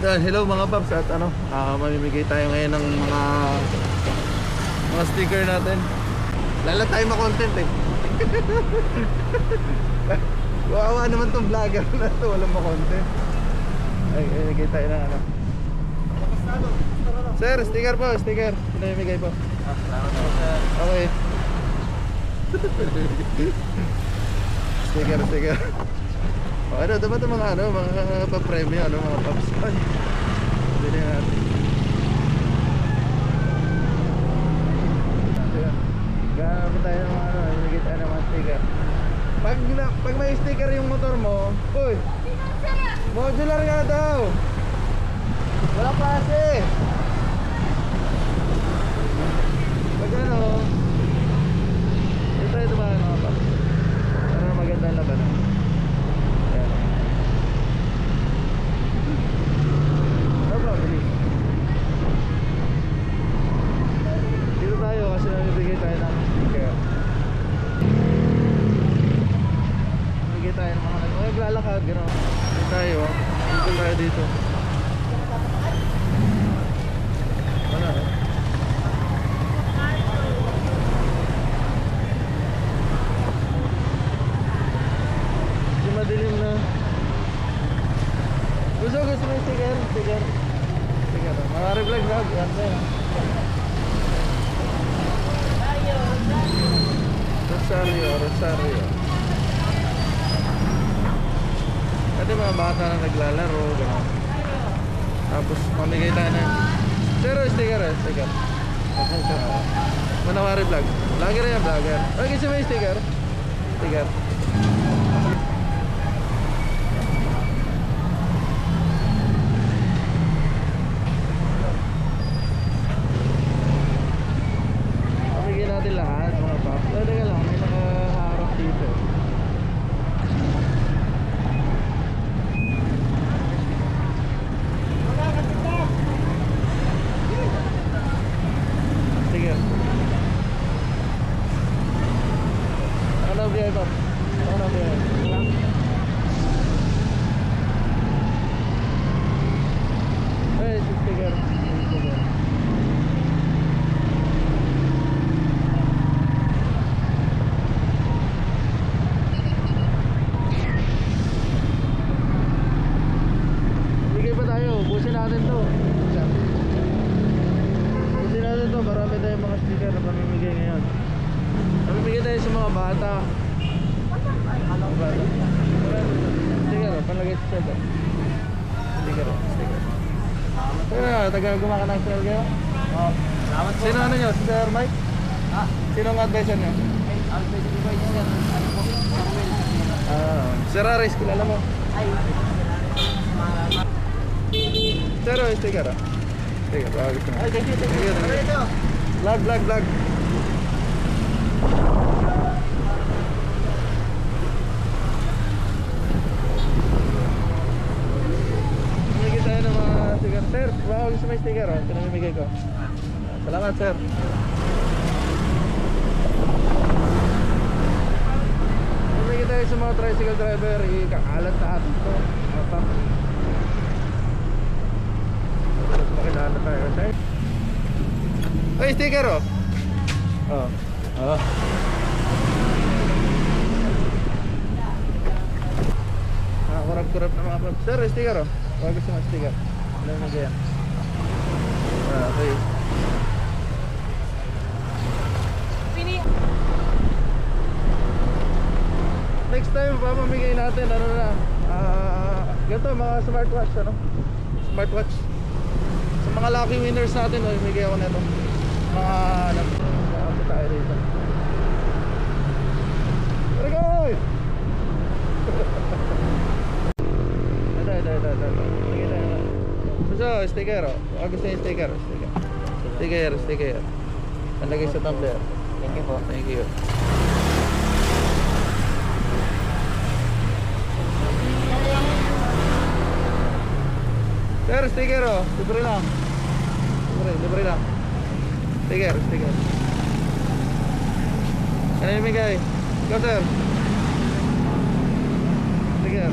Yan, hello mga paps at ano, ah, mamimigay tayo ngayon ng mga mga sticker natin. Lala tayo ma-content eh. Wawa naman tong vlogger na to, walang ma-content. Ay, ay, bigay tayo ng ano. Sir, sticker po, sticker. Pinamimigay po. Ah, salamat po sir. Okay. sticker, sticker. O, ano, dapat mga ano, mga pa-premyo, ano, mga paps. Ay, bili natin. Gamit tayo ng mga ano, tayo ng mga sticker. Pag, na, pag may sticker yung motor mo, uy, modular nga daw. Wala klase. Pag ano, ito ito ba mga paps? Para maganda ang labanan. Ayan. No problem. Dito tayo kasi namibigay tayo ng sticker. Bigay tayo ng mga naglalakad, gano'n. Dito tayo, dito tayo dito. Wala eh. Madilim na. Gusto, gusto mo yung. Mga vlog vlog. Yan na yun. Rosario, Rosario. Mga bata na naglalaro. Gano'n. Tapos mamigay tayo na. Zero sticker eh. Sticker. Uh, Manawari vlog. Vlogger yan, vlogger. Ay, kasi may sticker. Sticker. you. Sa mga bata. Mga bata. Sticker, oh, panlagay sa shelter. Sticker, oh, sticker. Kaya, taga gumaka ng sale kayo? Oh, po. Sino ano nyo? Si Sir Mike? Ah, Sino ang advisor nyo? pwede ko ba yun? Ano po? Samuel. Ah, Sir Aris, kilala mo? Ay, Sir, oh, sticker, ah. Sticker, baka gusto mo. ay, thank you, thank you. Vlog, vlog, vlog. Bumigay tayo ng mga sticker. Sir, baka gusto may sticker, oh. Pinamimigay ko. Salamat, sir. Bumigay tayo sa mga tricycle driver. Ikakalat na atin ito. Mga pap. Tapos makilala tayo. Sir. Ay, sticker oh. Oh. Oh. Nakakurap-kurap na mga paps. Sir, sticker oh. Huwag gusto ng sticker. Alam mo dyan. Ah, okay. Next time, papamigay natin, ano na, ah, ganito, mga smartwatch, ano? Smartwatch. Sa mga lucky winners natin, oh, imigay ako nito. Mga, ano, Gusto, sticker, oh. Baka gusto yung sticker, sticker. Sticker, sticker. Nalagay sa tumbler. Thank you po. Thank you. Sir, sticker oh. Libre lang. Libre, libre lang. Sticker, sticker. Ano yung bigay? Go sir. Sticker.